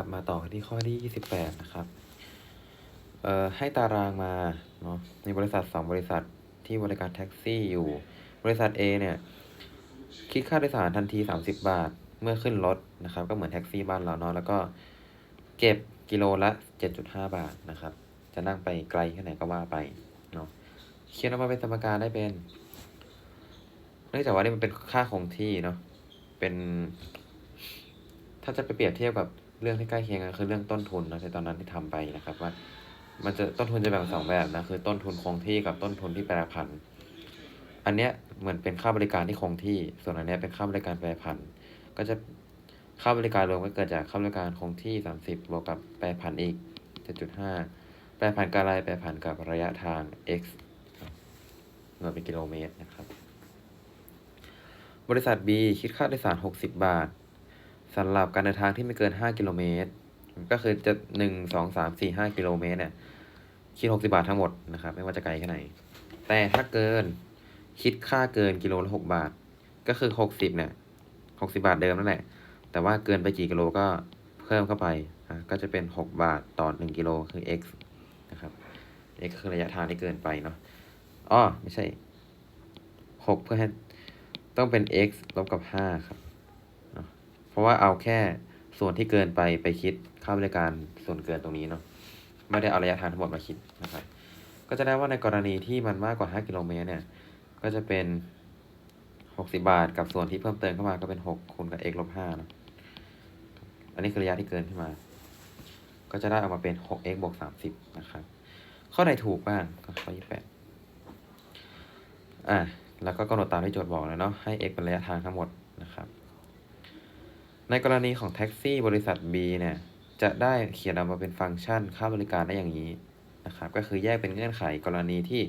นะครับ มาต่อที่ข้อที่ 28 นะครับ เอ่อ ให้ตารางมาเนาะมีบริษัท 2 บริษัทที่บริการแท็กซี่อยู่ บริษัท A เนี่ย คิดค่าโดยสารทันที 30 บาท เมื่อขึ้นรถนะครับ ก็เหมือนแท็กซี่บ้านเราเนาะ แล้วก็เก็บกิโลละ 7.5 บาทนะครับ จะนั่งไปไกลแค่ไหนก็ว่าไปเนาะ เขียนออกมาเป็นสมการได้เป็น เนื่องจากว่านี่มันเป็นค่าคงที่เนาะ เป็น ถ้าจะไปเปรียบเทียบกับ เรื่องที่ใกล้เคียงกันคือเรื่องต้นทุนเนอะในตอนนั้นที่ทำไปนะครับว่า มันจะต้นทุนจะแบ่งเป็นสองแบบนะคือต้นทุนคงที่กับต้นทุนที่แปรผัน อันเนี้ยเหมือนเป็นค่าบริการที่คงที่ ส่วนอันเนี้ยเป็นค่าบริการแปรผัน ก็จะค่าบริการรวมก็เกิดจากค่าบริการคงที่ 30 บวกกับแปรผันอีก 7.5 แปรผันกับอะไรแปรผันกับระยะทาง x หน่วยเป็นกิโลเมตรนะครับ บริษัท B คิดค่าโดยสาร 60 บาท สำหรับการเดินทางที่ไม่เกิน 5 กิโลเมตร ก็คือจะ 1 2 3 4 5 กิโลเมตรเนี่ยคิด 60 บาททั้งหมดนะครับ ไม่ว่าจะไกลแค่ไหน แต่ถ้าเกินคิดค่าเกินกิโลละ 6 บาท ก็คือ 60เนี่ย60 บาทเดิมนั่นแหละ แต่ว่าเกินไปกี่กิโลก็เพิ่มเข้าไปอะก็จะเป็น 6 บาทต่อ 1 กิโลคือ x นะครับ x คือระยะทางที่เกินไปเนาะอ๋อไม่ใช่ 6 เพื่อให้ต้องเป็น x ลบกับ 5 ครับ เพราะว่าเอาแค่ส่วนที่เกินไปไปคิดค่าบริการส่วนเกินตรงนี้เนาะไม่ได้เอาระยะทางทั้งหมดมาคิดนะครับก็จะได้ว่าในกรณีที่มันมากกว่า 5 กิโลเมตรเนี่ยก็จะเป็น 60 บาทกับส่วนที่เพิ่มเติมเข้ามาก็เป็น 6คูณกับ x ลบ5เนาะอันนี้คือระยะที่เกินขึ้นมา ก็จะได้ออกมาเป็น 6x บวก 30 นะครับ ข้อไหนถูกบ้างก็ข้อ28อะแล้วก็กำหนดตามที่โจทย์บอกเลยเนาะให้ x เป็นระยะทางทั้งหมดนะครับ ในกรณีของแท็กซี่บริษัท B เนี่ยจะได้เขียนออกมาเป็นฟังก์ชันค่าบริการได้อย่างนี้นะครับก็คือแยกเป็นเงื่อนไขกรณีที่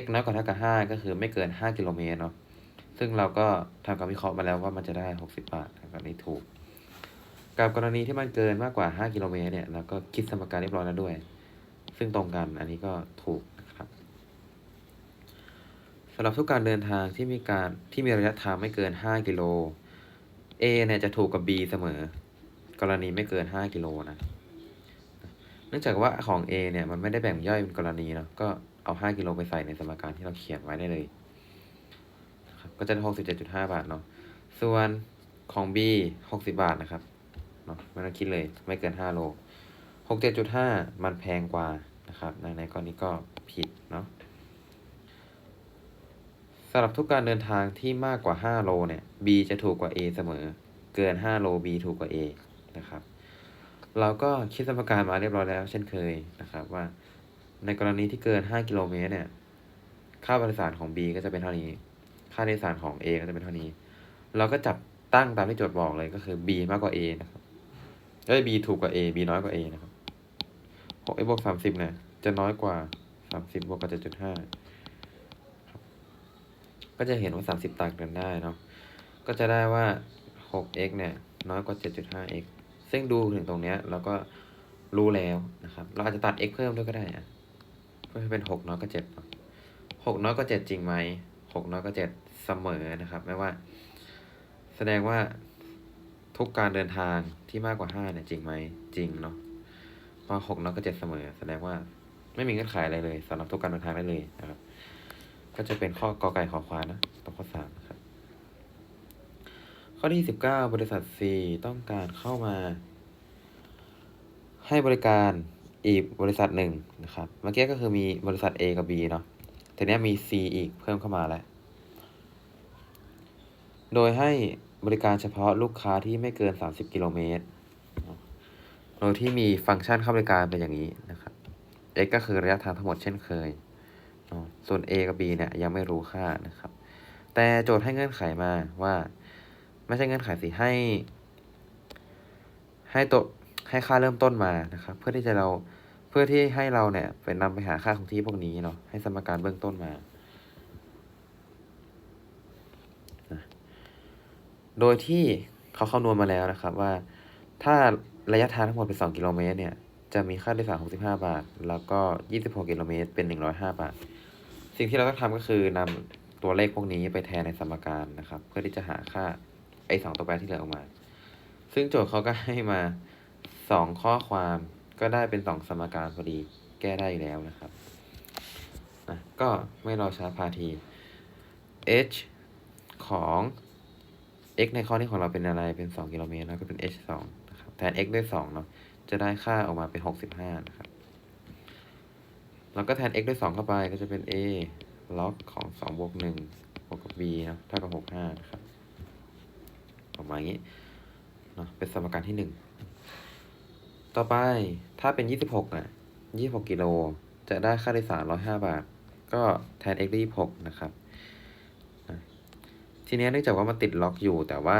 x น้อยกว่าเท่ากับ 5 ก็คือไม่เกิน 5 กิโลเมตรเนาะซึ่งเราก็ทำการวิเคราะห์มาแล้วว่ามันจะได้ 60 บาทนะครับอันนี้ถูก กับกรณีที่มันเกินมากกว่า 5 กิโลเมตรเนี่ยเราก็คิดสมการเรียบร้อยแล้วด้วย ซึ่งตรงกันอันนี้ก็ถูกนะครับสำหรับทุกการเดินทางที่มีการที่มีระยะทางไม่เกิน 5 กิโล A เนี่ยจะถูกกับ B เสมอ กรณีไม่เกิน 5 กิโลนะ เนื่องจากว่าของ A เนี่ยมันไม่ได้แบ่งย่อยเป็นกรณีเนาะ ก็เอา 5 กิโลไปใส่ในสมการที่เราเขียนไว้ได้เลยนะครับก็จะได้67.5 บาทเนาะ ส่วนของ B 60 บาทนะครับเนาะไม่ต้องคิดเลย ไม่เกิน 5 โล 67.5 มันแพงกว่านะครับ ในกรณีก็ผิดเนาะ สำหรับทุกการเดินทางที่มากกว่า 5 โลเนี่ย B จะถูกกว่า A เสมอ เกิน 5 โล B ถูกกว่า A นะครับ เราก็คิดสมการมาเรียบร้อยแล้ว เช่นเคยนะครับว่า ในกรณีที่เกิน 5 กิโลเมตรเนี่ย ค่าบริษัทของ B ก็จะเป็นเท่านี้ ค่าโดยสารของ A ก็จะเป็นเท่านี้ เราก็จับตั้งตามที่โจทย์บอกเลยก็คือ B มากกว่า A นะครับเอ้ย B ถูกกว่า A B น้อยกว่า A นะครับ6 x บวก30เนี่ยจะน้อยกว่า 30บวกกับ7.5 ก็จะเห็นว่า 30 ต่างกันได้เนาะ ก็จะได้ว่า 6x เนี่ยน้อยกว่า 7.5x ซึ่งดูถึงตรงเนี้ยเราก็รู้แล้วนะครับ เราอาจจะตัด x เพิ่มด้วยก็ได้อะเพื่อให้เป็น 6 น้อยกว่า7 6 น้อยกว่า 7 จริงไหม 6 น้อยกว่า 7 เสมอนะครับ ไม่ว่า แสดงว่าทุกการเดินทางที่มากกว่า 5 เนี่ยจริงไหม จริงเนาะเพราะ6น้อยกว่า 7 เสมอ แสดงว่าไม่มีเงื่อนไขอะไรเลยสำหรับทุกการเดินทางได้เลยนะครับ ก็จะเป็นข้อกอไก่ขอควานนะตอบข้อสามนะครับ ข้อที่สิบเก้าบริษัท C ต้องการเข้ามา ให้บริการอีกบริษัทหนึ่งนะครับ เมื่อกี้ก็คือมีบริษัท A กับ B เนาะทีนี้มี C อีกเพิ่มเข้ามาแล้ว โดยให้บริการเฉพาะลูกค้าที่ไม่เกิน 30 กิโลเมตร โดยที่มีฟังก์ชันเข้าบริการเป็นอย่างนี้นะครับ x ก็คือระยะทางทั้งหมดเช่นเคย ส่วน a กับ b เนี่ยยังไม่รู้ค่านะครับ แต่โจทย์ให้เงื่อนไขมาว่า ไม่ใช่เงื่อนไขสิให้ ให้ตัวให้ค่าเริ่มต้นมานะครับ เพื่อที่จะเราเพื่อที่ให้เราเนี่ยเป็นนำไปหาค่าของที่พวกนี้เนาะให้สมการเบื้องต้นมา โดยที่เขาคำนวณมาแล้วนะครับว่า ถ้าระยะทางทั้งหมดเป็น 2 กิโลเมตรเนี่ย จะมีค่าโดยสาร65 บาท แล้วก็ 26 กิโลเมตรเป็น 105 บาท สิ่งที่เราต้องทำก็คือนำตัวเลขพวกนี้ไปแทนในสมการนะครับ เพื่อที่จะหาค่าไอ้สองตัวแปรที่เหลือออกมา ซึ่งโจทย์เขาก็ให้มาสองข้อความก็ได้เป็นสองสมการพอดีแก้ได้แล้วนะครับอะก็ไม่รอช้าพาที h ของ x ในข้อนี้ของเราเป็นอะไรเป็น 2 กิโลเมตรแล้วก็เป็น h 2นะครับแทน x ด้วย2เนาะจะได้ค่าออกมาเป็น 65 นะครับ แล้วก็แทน x ด้วย 2 เข้าไปก็จะเป็น a log ของ 2 บวก1บวกกับ b เนาะเท่ากับ 65 นะครับออกมาอย่างนี้เนาะเป็นสมการที่ 1 ต่อไปถ้าเป็น 26อะ26 กิโล จะได้ค่าโดยสาร 105 บาท ก็แทน x ด้วย26 นะครับทีนี้เนื่องจากว่ามันติดล็อกอยู่แต่ว่า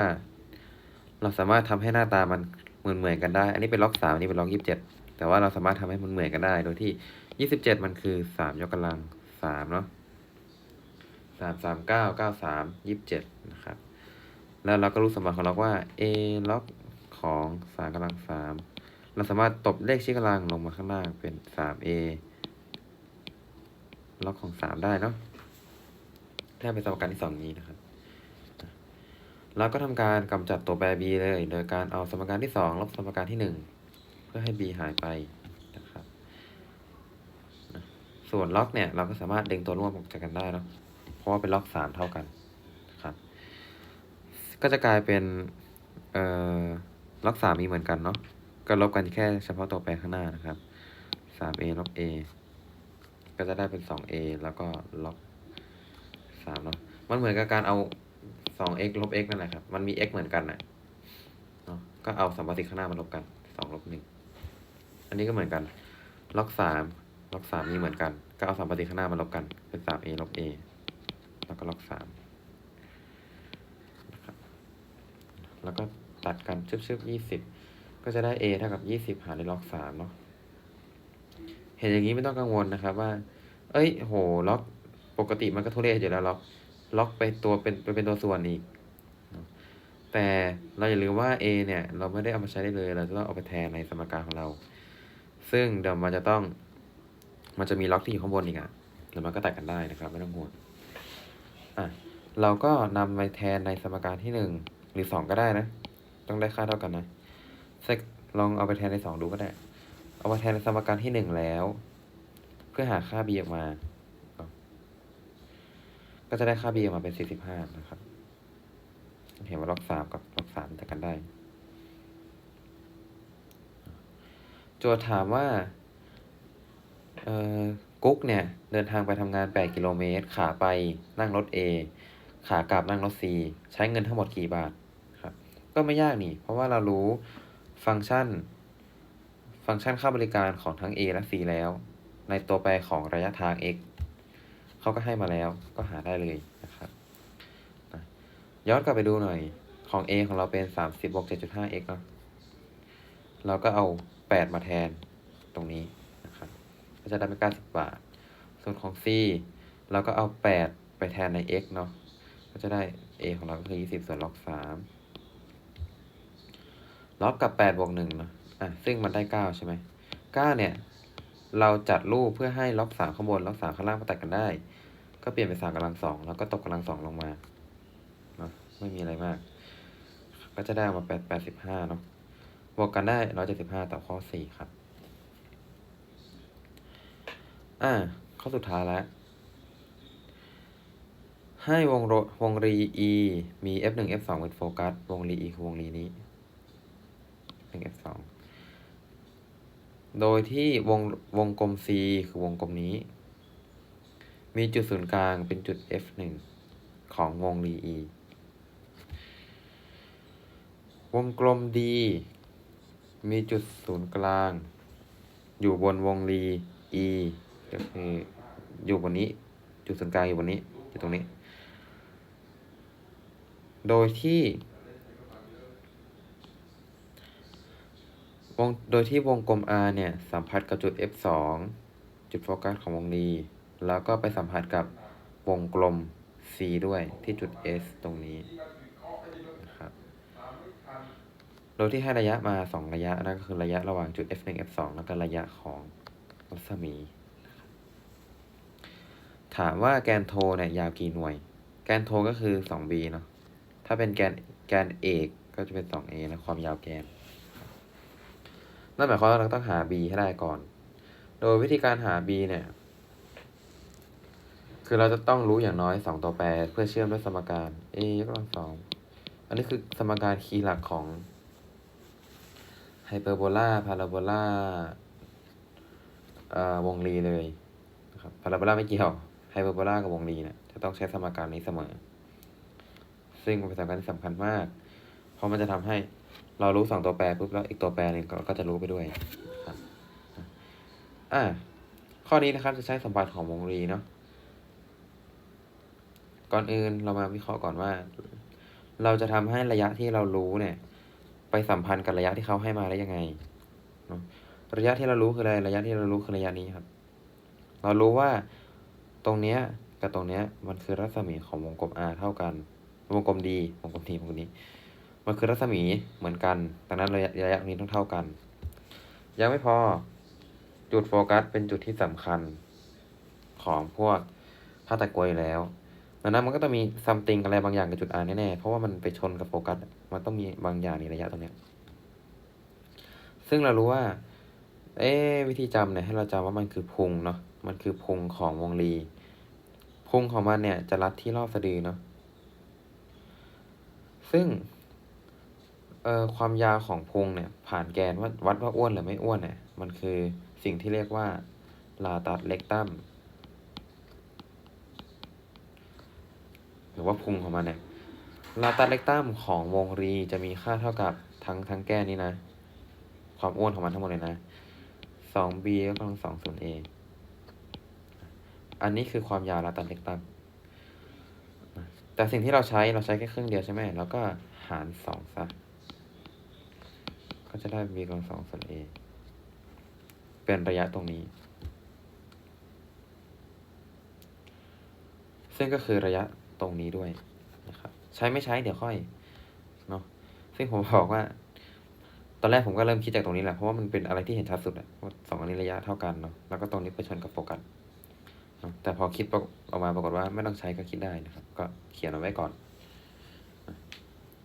เราสามารถทำให้หน้าตามันเหมือนเหมือนกันได้ อันนี้เป็นล็อกสามอันนี้เป็นล็อกยี่สิบเจ็ดแต่ว่าเราสามารถทำให้มันเหมือนกันได้ โดยที่ ยี่สิบเจ็ดมันคือสามยกกำลังสามเนาะสามสามเก้าเก้าสามยี่สิบเจ็ดนะครับ แล้วเราก็รู้สมบัติของล็อกว่า a ล็อกของสามกำลังสามเราสามารถตบเลขชี้กำลังลงมาข้างล่างเป็นสาม a ล็อกของสามได้เนาะถ้าเป็นสมการที่สองนี้นะครับแล้วก็ทำการกำจัดตัวแปร b เลย โดยการเอาสมการที่ 2 ลบสมการที่ 1 เพื่อให้ b หายไป ส่วนล็อกเนี่ยเราก็สามารถดึงตัวร่วมออกจากกันได้เนาะเพราะว่าเป็นล็อก3เท่ากันนะครับ ก็จะกลายเป็นเอ่อล็อก3มีเหมือนกันเนาะก็ลบกันแค่เฉพาะตัวแปรข้างหน้านะครับ 3a ลบ a ก็จะได้เป็น 2a แล้วก็ล็อก3เนาะมันเหมือนกับการเอาสอง x ลบ x นั่นแหละครับ มันมี x เหมือนกันนะเนาะก็เอาสัมประสิทธิ์ข้างหน้ามาลบกันสองลบหนึ่งอันนี้ก็เหมือนกันล็อกสาม ล็อกสามมีเหมือนกัน ก็เอาสัมประสิข้างหน้ามาลบกัน เป็นสาม a ลบ a แล้วก็ล็อกสามนะครับ แล้วก็ตัดกันชึบชึบยี่สิบก็จะได้ a เท่ากับยี่สิบหารด้วยล็อกสามเนาะ เห็นอย่างนี้ไม่ต้องกังวลนะครับว่า เอ้ย โห ล็อกปกติมันก็ทุเรศอยู่แล้วล็อก ล็อกไปตัวเป็นไปเป็นตัวส่วนอีก แต่เราอย่าลืมว่า a เนี่ย เราไม่ได้เอามาใช้ได้เลย เราจะต้องเอาไปแทนในสมการของเรา ซึ่งเดี๋ยวมันจะต้อง มันจะมีล็อกที่อยู่ข้างบนอีกอะ่ะแล้วมันก็แตัดกันได้นะครับ ไม่ต้องห่วงอะเราก็นำไปแทนในสมการที่หนึ่งหรือสองก็ได้นะ ต้องได้ค่าเท่ากันนะเซกลองเอาไปแทนในสองดูก็ได้ เอาไปแทนในสมการที่หนึ่งแล้ว เพื่อหาค่า b ออกมา ก็จะได้ค่า b ออกมาเป็น45นะครับ เห็นว่าล็อก3กับล็อก3จะกันได้ โจทย์ถามว่า กุ๊กเนี่ยเดินทางไปทำงาน 8 กิโลเมตร ขาไปนั่งรถ A ขากลับนั่งรถ C ใช้เงินทั้งหมดกี่บาทครับ ก็ไม่ยากนี่ เพราะว่าเรารู้ฟังก์ชัน ฟังก์ชันค่าบริการของทั้ง A และ C แล้ว ในตัวแปรของระยะทาง x เขาก็ให้มาแล้วก็หาได้เลยนะครับย้อนกลับไปดูหน่อยของ a ของเราเป็น 30บวก7.5 x เนาะเราก็เอา 8 มาแทนตรงนี้ จะได้เป็น 90 บาท ส่วนของ c เราก็เอา 8 ไปแทนใน x เนาะก็จะได้ a ของเราก็คือ 20 ส่วนล็อก3ล็อกกับ 8 บวก1เนาะอะซึ่งมันได้ 9 ใช่ไหม9เนี่ย เราจัดรูปเพื่อให้ล็อกสามข้างบนล็อกสามข้างล่างมาตัดกันได้ ก็เปลี่ยนเป็นสามกำลังสองแล้วก็ตกกำลังสองลงมาเนาะไม่มีอะไรมาก ก็จะได้ออกมาแปดแปดสิบห้าเนาะบวกกันได้ร้อยเจ็ดสิบห้าต่อข้อสี่ครับ อ่า ข้อสุดท้ายแล้ว ให้วงโรวงรี e มี f หนึ่ง f สองเป็นโฟกัส วงรี e คือวงรีนี้หนึ่ง f สองโดยที่วงวงกลม C คือวงกลมนี้ มีจุดศูนย์กลางเป็นจุด F 1ของวงรี E วงกลม D มีจุดศูนย์กลาง อยู่บนวงรี E ก็คืออยู่บนนี้ จุดศูนย์กลางอยู่บนนี้อยู่ตรงนี้ โดยที่วงโดยที่วงกลม R เนี่ย สัมผัสกับจุด F 2 จุดโฟกัสของวงรีแล้วก็ไปสัมผัสกับวงกลม C ด้วยที่จุด S ตรงนี้นะครับโดยที่ให้ระยะมา 2 ระยะนั่นก็คือระยะระหว่างจุด F 1 F 2 แล้วก็ระยะของรัศมี ถามว่าแกนโทเนี่ยยาวกี่หน่วย แกนโทก็คือ 2b เนาะ ถ้าเป็นแกนแกนเอกก็จะเป็น 2a นะความยาวแกน นั่นหมายความว่าเราต้องหา b ให้ได้ก่อน โดยวิธีการหา b เนี่ย คือเราจะต้องรู้อย่างน้อยสองตัวแปรเพื่อเชื่อมด้วยสมการ a ยกกำลังสอง อันนี้คือสมการคีย์หลักของไฮเปอร์โบลาพาราโบลาอ่อวงรีเลยนะครับพาราโบลาไม่เกี่ยว ไฮเปอร์โบลากับวงรีเนี่ยจะต้องใช้สมการนี้เสมอ ซึ่งเป็นสมการที่สำคัญมาก เพราะมันจะทำให้เรารู้สองตัวแปรปุ๊บแล้วอีกตัวแปรหนึ่งก็ก็จะรู้ไปด้วยครับอ่าข้อนี้นะครับจะใช้สมพันธ์ของวงรีเนาะก่อนอื่นเรามาวิเคราะห์ก่อนว่า เราจะทำให้ระยะที่เรารู้เนี่ย ไปสัมพันธ์กับระยะที่เขาให้มาได้ยังไงเนาะระยะที่เรารู้คืออะไรระยะที่เรารู้คือระยะนี้ครับ เรารู้ว่า ตรงเนี้ยกับตรงเนี้ยมันคือรัศมีของวงกลม R เท่ากัน วงกลม D วงกลม T วงกลมนี้ มันคือรัศมีเหมือนกัน ดังนั้นระยะระยะนี้ต้องเท่ากัน ยังไม่พอจุดโฟกัสเป็นจุดที่สำคัญของพวกภาพตะกรวยอยแล้วดังนั้นมันก็ต้องมีซัมติงอะไรบางอย่างกับจุด R แน่ๆ เพราะว่ามันไปชนกับโฟกัส มันต้องมีบางอย่างในระยะตรงเนี้ย ซึ่งเรารู้ว่า เอ๊วิธีจำเนี่ยให้เราจำว่ามันคือพุงเนาะ มันคือพุงของวงรี พุงของมันเนี่ยจะรัดที่รอบสะดือเนาะ ซึ่งเอ่อความยาวของพุงเนี่ย ผ่านแกนว่าวัดว่าอ้วนหรือไม่อ้วนเนี่ย มันคือสิ่งที่เรียกว่าลาตัสเล็กตัมหรือว่าพุงของมันเนี่ยลาตัสเล็กตัมของวงรีจะมีค่าเท่ากับทั้งทั้งแก้นนี้นะ ความอ้วนของมันทั้งหมดเลยนะสอง b ก็กำลังสองส่วน a อันนี้คือความยาวลาตัสเล็กตัมแต่สิ่งที่เราใช้เราใช้แค่ครึ่งเดียวใช่ไหมแล้วก็หารสองซะก็จะได้ b กำลังสองส่วน a เป็นระยะตรงนี้ ซึ่งก็คือระยะตรงนี้ด้วยนะครับใช้ไม่ใช้เดี๋ยวค่อยเนาะซึ่งผมบอกว่า ตอนแรกผมก็เริ่มคิดจากตรงนี้แหละเพราะว่ามันเป็นอะไรที่เห็นชัดสุดอะว่าสองอันนี้ระยะเท่ากันเนาะแล้วก็ตรงนี้ไปชนกับโฟกัส แต่พอคิดออกมาปรากฏว่าไม่ต้องใช้ก็คิดได้นะครับ ก็เขียนเอาไว้ก่อน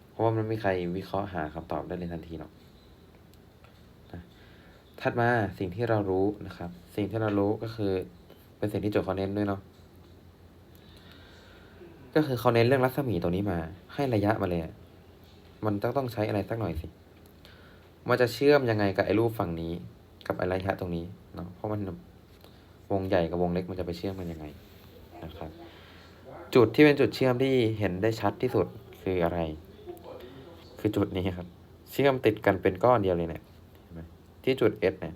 เพราะว่ามันไม่มีใครวิเคราะห์หาคำตอบได้เลยทันทีหรอกนะถัดมาสิ่งที่เรารู้นะครับ สิ่งที่เรารู้ก็คือเป็นสิ่งที่โจทย์เขาเน้นด้วยเนาะก็คือเขาเน้นเรื่องรัศมีตัวนี้มา ให้ระยะมาเลยมันต้องต้องใช้อะไรสักหน่อยสิ มันจะเชื่อมยังไงกับไอ้รูปฝั่งนี้ กับไอ้ระยะตรงนี้เนาะเพราะมัน วงใหญ่กับวงเล็กมันจะไปเชื่อมกันยังไงนะครับ จุดที่เป็นจุดเชื่อมที่เห็นได้ชัดที่สุดคืออะไร คือจุดนี้ครับ เชื่อมติดกันเป็นก้อนเดียวเลยเนี่ยที่จุด S เนี่ย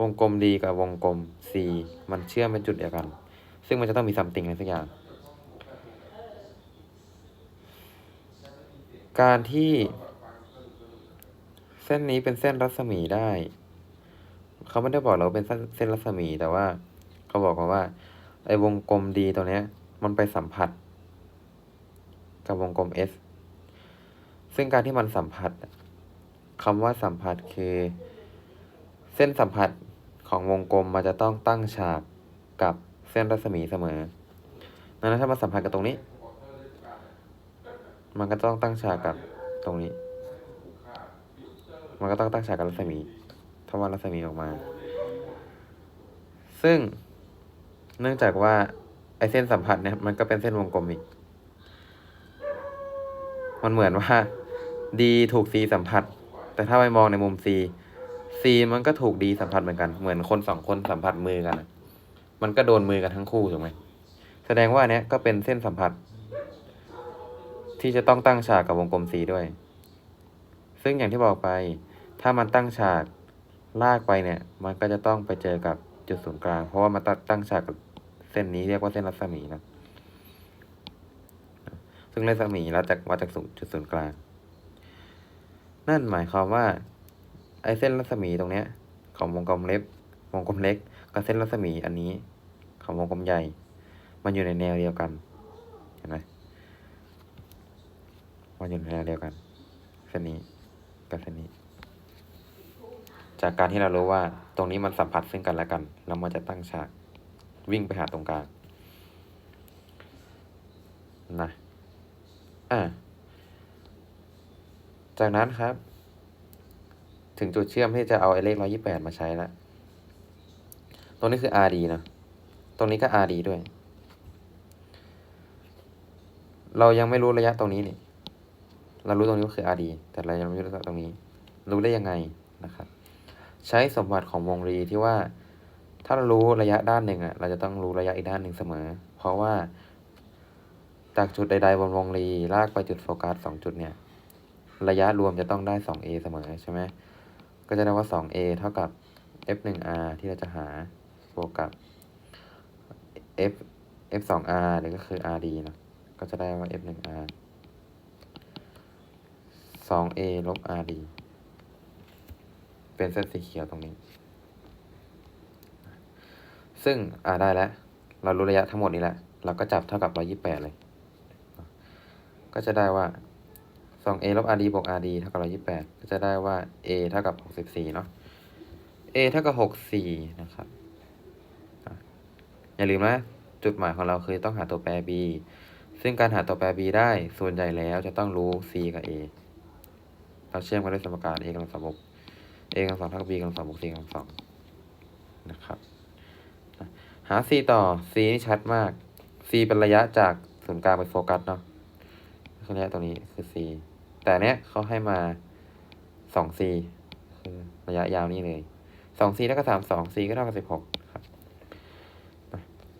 วงกลม D กับวงกลม C มันเชื่อมเป็นจุดเดียวกัน ซึ่งมันจะต้องมีซัมติงอะไรสักอย่าง การที่ เส้นนี้เป็นเส้นรัศมีได้ เขาไม่ได้บอกเราเป็นเส้นเส้นรัศมีแต่ว่า เขาบอกว่า ไอ้วงกลม D ตัวเนี้ย มันไปสัมผัส กับวงกลม S ซึ่งการที่มันสัมผัสคำว่าสัมผัสคือ เส้นสัมผัสของวงกลมมันจะต้องตั้งฉากกับเส้นรัศมีเสมอดังนั้นถ้ามาสัมผัสกับตรงนี้ มันก็ต้องตั้งฉากกับตรงนี้ มันก็ต้องตั้งฉากกับรัศมีถ้าว่ารัศมีออกมา ซึ่ง เนื่องจากว่าไอเส้นสัมผัสเนี่ยมันก็เป็นเส้นวงกลมอีก มันเหมือนว่า D ถูก C สัมผัส แต่ถ้าไปมองในมุม C C มันก็ถูก D สัมผัสเหมือนกัน เหมือนคนสองคนสัมผัสมือกัน มันก็โดนมือกันทั้งคู่ถูกไหม แสดงว่าอันเนี้ยก็เป็นเส้นสัมผัส ที่จะต้องตั้งฉากกับวงกลม C ด้วย ซึ่งอย่างที่บอกไป ถ้ามันตั้งฉากลากไปเนี่ย มันก็จะต้องไปเจอกับ จุดศูนย์กลาง เพราะว่ามันตั้งฉากกับเส้นนี้เรียกว่าเส้นรัศมีนะ ซึ่งรัศมีเราจากวัดจากจุดศูนย์กลาง นั่นหมายความว่า ไอ้เส้นรัศมีตรงเนี้ย ของวงกลมเล็กวงกลมเล็ก กับเส้นรัศมีอันนี้ ของวงกลมใหญ่ มันอยู่ในแนวเดียวกัน เห็นไหมมันอยู่ในแนวเดียวกัน เส้นนี้กับเส้นนี้ จากการที่เรารู้ว่าตรงนี้มันสัมผัสซึ่งกันและกันแล้วมันจะตั้งฉากวิ่งไปหาตรงกลางนะอ่าจากนั้นครับ ถึงจุดเชื่อมที่จะเอาไอ้เลขร้อยี่แปดมาใช้แล้วตรงนี้คือ RD เนอะตรงนี้ก็ RD ด้วย เรายังไม่รู้ระยะตรงนี้นี่เรารู้ตรงนี้ว่าคือ RD แต่เรายังไม่รู้ระยะตรงนี้ รู้ได้ยังไงนะครับ ใช้สมบัติของวงรีที่ว่า ถ้าเรารู้ระยะด้านหนึ่งอะเราจะต้องรู้ระยะอีกด้านหนึ่งเสมอ เพราะว่า จากจุดใดๆบนวงรีลากไปจุดโฟกัสสองจุดเนี่ย ระยะรวมจะต้องได้ 2a เสมอใช่ไหมก็จะได้ว่า 2a เท่ากับ f 1 r ที่เราจะหาบวกกับ f f 2 r หรือก็คือ rd เนะก็จะได้ว่า f 1 r 2a ลบ rd เป็นเส้นสีเขียวตรงนี้ ซึ่งอ่าได้แล้ว เรารู้ระยะทั้งหมดนี้แล้ว เราก็จับเท่ากับ 128 เลย ก็จะได้ว่า 2a ลบ rd บวก rd เท่ากับ 128 ก็จะได้ว่า a เท่ากับ 64 เนาะ a เท่ากับ 64 นะครับ อย่าลืมนะ จุดหมายของเราคือต้องหาตัวแปร b ซึ่งการหาตัวแปร b ได้ส่วนใหญ่แล้วจะต้องรู้ c กับ a เราเชื่อมกันด้วยสมการ a กำลังสองบก a กำลังสองเท่ากับ b กำลังสองบวก c กำลังสองนะครับหา c ต่อ c นี่ชัดมาก c เป็นระยะจากศูนย์กลางไปโฟกัสเนาะคือระยะตรงนี้คือ c แต่เนี้ยเขาให้มา 2c คือระยะยาวนี่เลย 2c เท่ากับ32 c ก็เท่ากับ16ครับ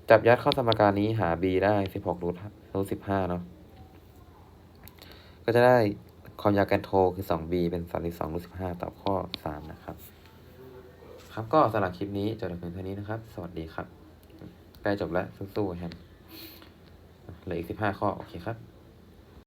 จับยัดเข้าสมการนี้หา b ได้16รูทรูท15เนาะก็จะได้ ความยาวแกนโทคือ 2b เป็น32รูท15ตอบข้อ 3 นะครับ ครับก็สำหรับคลิปนี้จบแต่เพียงเท่านี้นะครับ สวัสดีครับ ใกล้จบแล้วสู้ๆแฮมเหลืออีก 15 ข้อ โอเคครับ